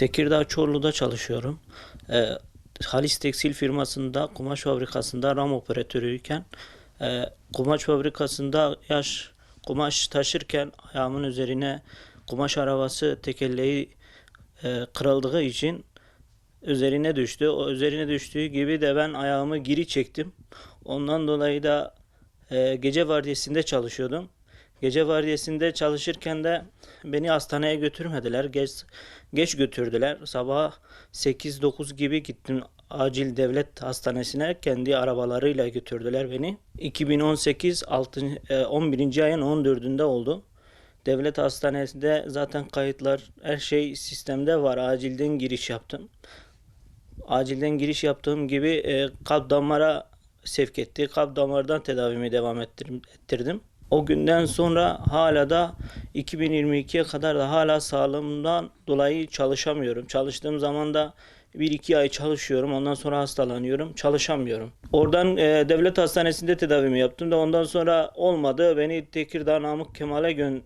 Tekirdağ Çorlu'da çalışıyorum. Ee, Halis Tekstil firmasında kumaş fabrikasında ram operatörüyken e, kumaş fabrikasında yaş kumaş taşırken ayağımın üzerine kumaş arabası tekerleği e, kırıldığı için üzerine düştü. O üzerine düştüğü gibi de ben ayağımı geri çektim. Ondan dolayı da e, gece vardiyasında çalışıyordum. Gece vardiyasında çalışırken de beni hastaneye götürmediler. Geç, geç götürdüler. Sabah 8-9 gibi gittim acil devlet hastanesine. Kendi arabalarıyla götürdüler beni. 2018 altı- e, 11. ayın 14'ünde oldu. Devlet hastanesinde zaten kayıtlar her şey sistemde var. Acilden giriş yaptım. Acilden giriş yaptığım gibi e, kalp damara sevk etti. Kalp damardan tedavimi devam ettir- ettirdim. O günden sonra hala da 2022'ye kadar da hala sağlığımdan dolayı çalışamıyorum. Çalıştığım zaman da 1-2 ay çalışıyorum. Ondan sonra hastalanıyorum. Çalışamıyorum. Oradan e, devlet hastanesinde tedavimi yaptım da ondan sonra olmadı. Beni Tekirdağ Namık Kemal'e gön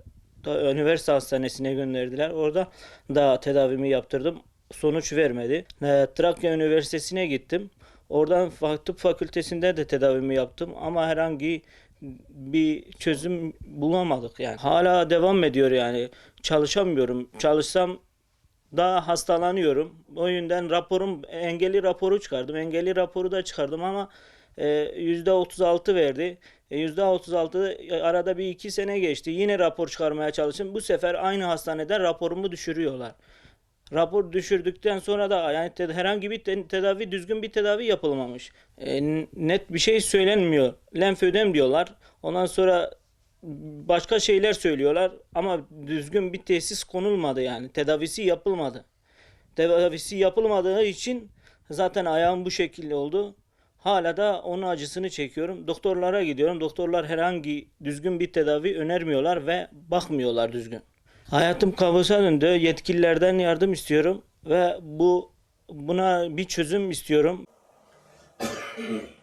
üniversite hastanesine gönderdiler. Orada da tedavimi yaptırdım. Sonuç vermedi. E, Trakya Üniversitesi'ne gittim. Oradan tıp fakültesinde de tedavimi yaptım ama herhangi bir çözüm bulamadık yani. Hala devam ediyor yani. Çalışamıyorum. Çalışsam daha hastalanıyorum. O yüzden raporum engelli raporu çıkardım. Engelli raporu da çıkardım ama e, %36 verdi. E, %36 arada bir iki sene geçti. Yine rapor çıkarmaya çalıştım. Bu sefer aynı hastaneden raporumu düşürüyorlar. Rapor düşürdükten sonra da yani herhangi bir te- tedavi düzgün bir tedavi yapılmamış. E, net bir şey söylenmiyor. Lenfödem diyorlar. Ondan sonra başka şeyler söylüyorlar ama düzgün bir tesis konulmadı yani. Tedavisi yapılmadı. Tedavisi yapılmadığı için zaten ayağım bu şekilde oldu. Hala da onun acısını çekiyorum. Doktorlara gidiyorum. Doktorlar herhangi düzgün bir tedavi önermiyorlar ve bakmıyorlar düzgün. Hayatım kabusa döndü. Yetkililerden yardım istiyorum ve bu buna bir çözüm istiyorum.